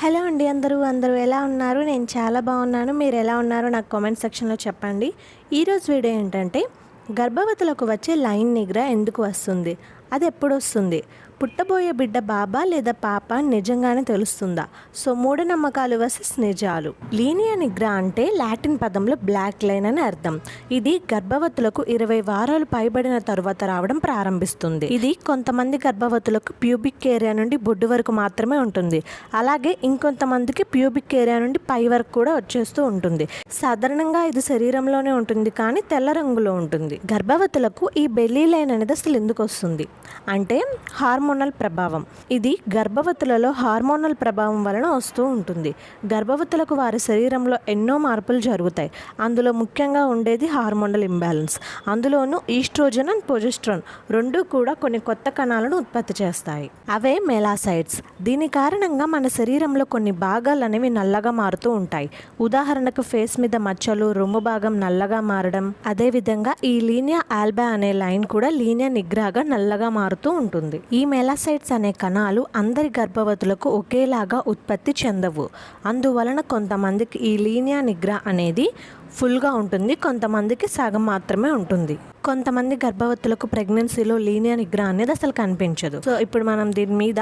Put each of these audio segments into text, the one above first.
Hello అండి అందరూ అందరూ ఎలా ఉన్నారు? నేను చాలా బాగున్నాను. మీరు ఎలా ఉన్నారో? నాకు కామెంట్ సెక్షన్లో చెప్పండి. ఈరోజు వీడియో ఏంటంటే గర్భవతులకు వచ్చే లైన్ నిగ్ర ఎందుకు వస్తుంది? అది ఎప్పుడొస్తుంది పుట్టబోయే బిడ్డ బాబా లేదా పాప అని నిజంగానే తెలుస్తుందా? సో మూఢనమ్మకాలు వర్సెస్ నిజాలు. లీనియా నిగ్ర అంటే లాటిన్ పదంలో బ్లాక్ లైన్ అని అర్థం. ఇది గర్భవతులకు ఇరవై వారాలు పైబడిన తరువాత రావడం ప్రారంభిస్తుంది. ఇది కొంతమంది గర్భవతులకు ప్యూబిక్ ఏరియా నుండి బొడ్డు వరకు మాత్రమే ఉంటుంది. అలాగే ఇంకొంతమందికి ప్యూబిక్ ఏరియా నుండి పై వరకు కూడా వచ్చేస్తూ ఉంటుంది. సాధారణంగా ఇది శరీరంలోనే ఉంటుంది కానీ తెల్ల రంగులో ఉంటుంది. గర్భవతులకు ఈ బెల్లీ లైన్ అనేది అసలు ఎందుకు వస్తుంది అంటే హార్మోనల్ ప్రభావం. ఇది గర్భవతులలో హార్మోనల్ ప్రభావం వలన వస్తూ ఉంటుంది. గర్భవతులకు వారి శరీరంలో ఎన్నో మార్పులు జరుగుతాయి. అందులో ముఖ్యంగా ఉండేది హార్మోనల్ ఇంబ్యాలెన్స్. అందులోనూ ఈస్ట్రోజన్ అండ్ పొజెస్ట్రాన్ రెండు కూడా కొన్ని కొత్త కణాలను ఉత్పత్తి చేస్తాయి. అవే మెలాసైడ్స్ దీని కారణంగా మన శరీరంలో కొన్ని భాగాలు అనేవి నల్లగా మారుతూ ఉంటాయి. ఉదాహరణకు ఫేస్ మీద మచ్చలు రొమ్ము భాగం నల్లగా మారడం. అదేవిధంగా ఈ లీనియా ఆల్బా అనే లైన్ కూడా లీనియా నిగ్రాగా నల్లగా మారుతూ ఉంటుంది. ఈ మెలాసైట్స్ అనే కణాలు అందరి గర్భవతులకు ఒకేలాగా ఉత్పత్తి చెందవు. అందువలన కొంతమందికి ఈ లీనియా నిగ్రా అనేది ఫుల్గా ఉంటుంది. కొంతమందికి సగం మాత్రమే ఉంటుంది. కొంతమంది గర్భవతులకు ప్రెగ్నెన్సీలో లీనియా నిగ్రహ అనేది అసలు కనిపించదు. సో ఇప్పుడు మనం దీని మీద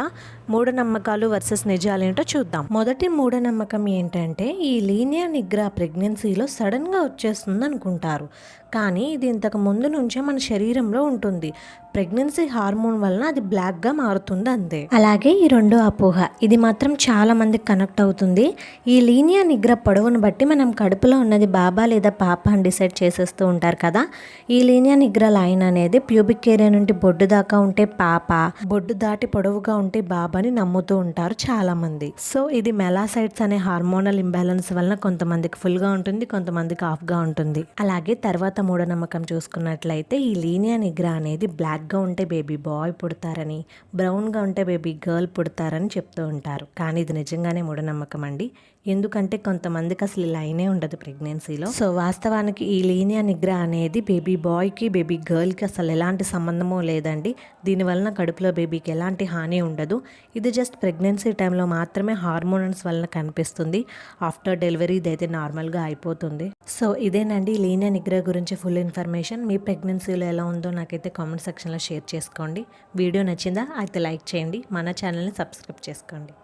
మూఢనమ్మకాలు వర్సెస్ నిజాలు ఏంటో చూద్దాం. మొదటి మూఢనమ్మకం ఏంటంటే ఈ లీనియా నిగ్రహ ప్రెగ్నెన్సీలో సడన్గా వచ్చేస్తుంది అనుకుంటారు. కానీ ఇది ఇంతకు ముందు నుంచే మన శరీరంలో ఉంటుంది. ప్రెగ్నెన్సీ హార్మోన్ వలన అది బ్లాక్గా మారుతుంది అంతే. అలాగే ఈ రెండో అపోహ ఇది మాత్రం చాలా మందికి కనెక్ట్ అవుతుంది. ఈ లీనియా నిగ్ర పొడవును బట్టి మనం కడుపులో ఉన్నది బాబా లేదా పాప అని డిసైడ్ చేసేస్తూ ఉంటారు కదా. ఈ లీనియా నిగ్ర లైన్ అనేది ప్యూబిక్ ఏరియా నుండి బొడ్డు దాకా ఉంటే పాప బొడ్డు దాటి పొడవుగా ఉంటే బాబా అని నమ్ముతూ ఉంటారు చాలా మంది సో ఇది మెలాసైట్స్ అనే హార్మోనల్ ఇంబ్యాలెన్స్ వలన కొంతమందికి ఫుల్గా ఉంటుంది కొంతమందికి ఆఫ్గా ఉంటుంది. అలాగే తర్వాత మూఢనమ్మకం చూసుకున్నట్లయితే ఈ లీనియా నిగ్ర అనేది బ్లాక్గా ఉంటే బేబీ బాయ్ పుడతారని బ్రౌన్గా ఉంటే బేబీ గర్ల్ పుడతారని చెప్తూ ఉంటారు. కానీ ఇది నిజంగానే మూఢనమ్మకం అండి. ఎందుకంటే కొంతమందికి అసలు లైనే ఉండదు ప్రెగ్నెన్సీలో. సో వాస్తవానికి ఈ లీనియా నిగ్ర అనేది బేబీ బాయ్కి బేబీ గర్ల్కి అసలు ఎలాంటి సంబంధమో లేదండి. దీనివలన కడుపులో బేబీకి ఎలాంటి హాని ఉండదు. ఇది జస్ట్ ప్రెగ్నెన్సీ టైంలో మాత్రమే హార్మోన్స్ వలన కనిపిస్తుంది. ఆఫ్టర్ డెలివరీ ఇదైతే నార్మల్గా అయిపోతుంది. సో ఇదేనండి లీనియా నిగ్ర గురించి ఫుల్ ఇన్ఫర్మేషన్ మీ ప్రెగ్నెన్సీలో ఎలా ఉందో నాకైతే కామెంట్ సెక్షన్లో షేర్ చేసుకోండి. వీడియో నచ్చిందా? అయితే లైక్ చేయండి. మన ఛానల్ని సబ్స్క్రైబ్ చేసుకోండి.